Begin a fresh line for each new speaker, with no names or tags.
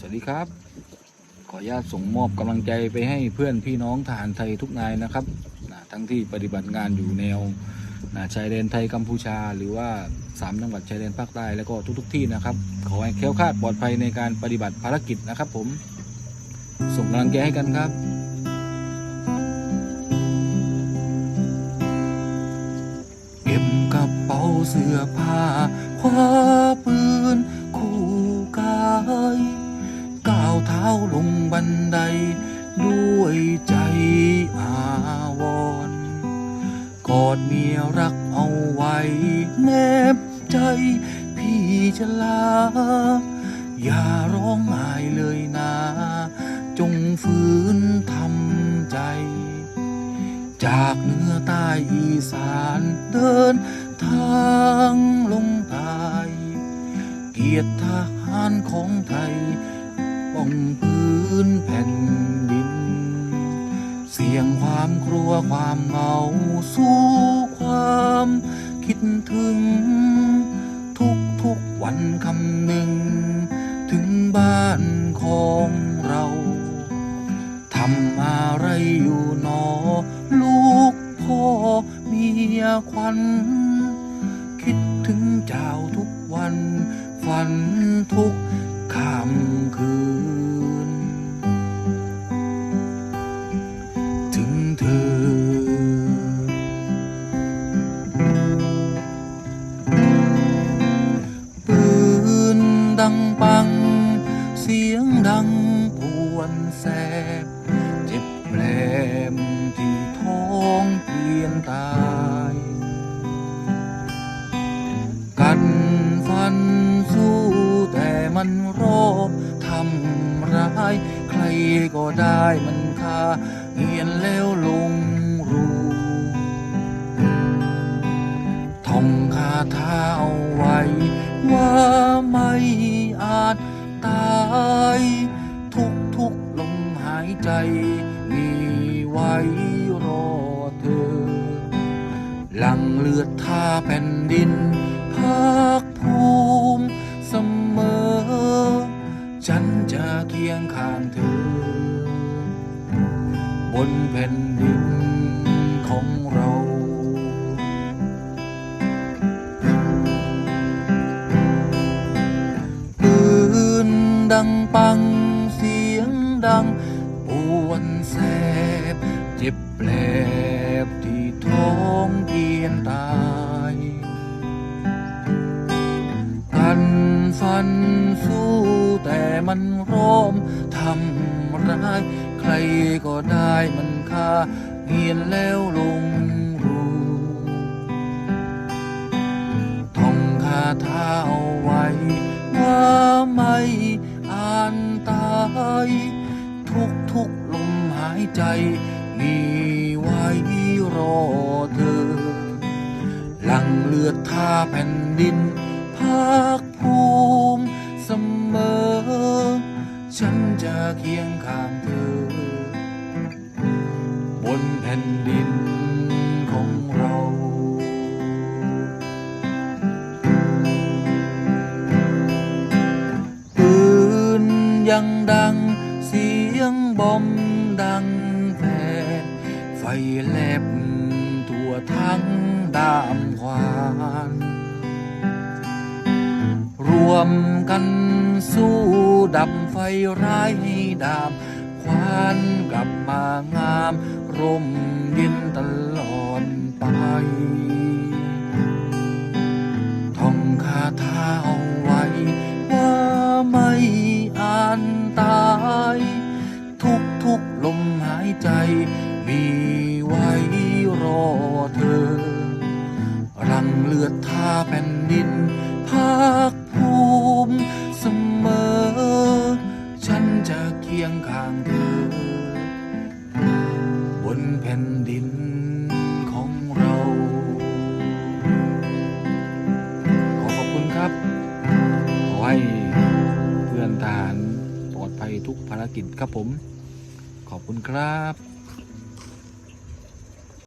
สวัสดีครับ ขออนุญาตส่งมอบกำลังใจไปให้เพื่อนพี่น้องทหารไทยทุกนายนะครับนะทั้งที่ปฏิบัติงานอยู่แนวนะชายแดนไทยกัมพูชา หรือว่าสามจังหวัดชายแดนภาคใต้แล้วก็ทุกๆที่นะครับ ขอให้แคล้วคลาดปลอดภัยในการปฏิบัติภารกิจนะครับผม ส่งกำลังใจให้กันครับเก็บกระเป๋าเสื้อผ้าคว้าปืนคู่กาย เท้าลงบันได ด้วยใจอาวรกอดเมียรักเอาไว้ แนบใจพี่จะลา อย่าร้องไห้เลยนะ จงฝืนทำใจ จากเหนือใต้อีสานเดินทางลงใต้เกียรติทหารของไทย ป้องพื้นแผ่นดิน เสียงความครัวความเหงาสู้ความคิดถึง ทุกทุกวันคำหนึ่ง ถึงบ้านของเราทำอะไรอยู่หนอ ลูกพ่อเมียควันคิดถึงเจ้าทุกวัน ฝันทุกคำ มันรอบทำร้าย ใครก็ได้มันค่าเงียนแล้วลงรูท่องคาถาเอาไว้ ว่าไม่อาจตาย ทุกทุกลมหายใจ มีไว้รอเธอ หลังเลือดท่าแผ่นดิน นแผ่นดินของเรา ปืนดังปังเสียงดังปวนแสบ เจ็บแผลบที่ท้องเพียนตายกันฟันสู้แต่มันร้อมทำร้าย ใครก็ได้มันค่าเงียนแล้วลงรูท่องคาถาเอาไว้ ว่าไม่อ่านตาย ทุกทุกลมหายใจ มีไว้รอเธอ หลังเลือดท่าแผ่นดินภาคภูมิเสมอ ฉันจะเคียงข้างเธอ นแผ่นดินของเรา ปืนยังดังเสียงบอมดังแผ่ไฟแลบทั่วทั้งดามควานรวมกันสู้ดับไฟร้ายให้ดาบควานกลับมางาม ร่มเย็นตลอดไป ท่องคาถาเอาไว้ ว่าไม่อ่านตาย ทุกทุกลมหายใจ มีไว้รอเธอ รังเลือดท่าแผ่นดินภา ให้เพื่อนทหารปลอดภัยทุกภารกิจครับผม ขอบคุณครับ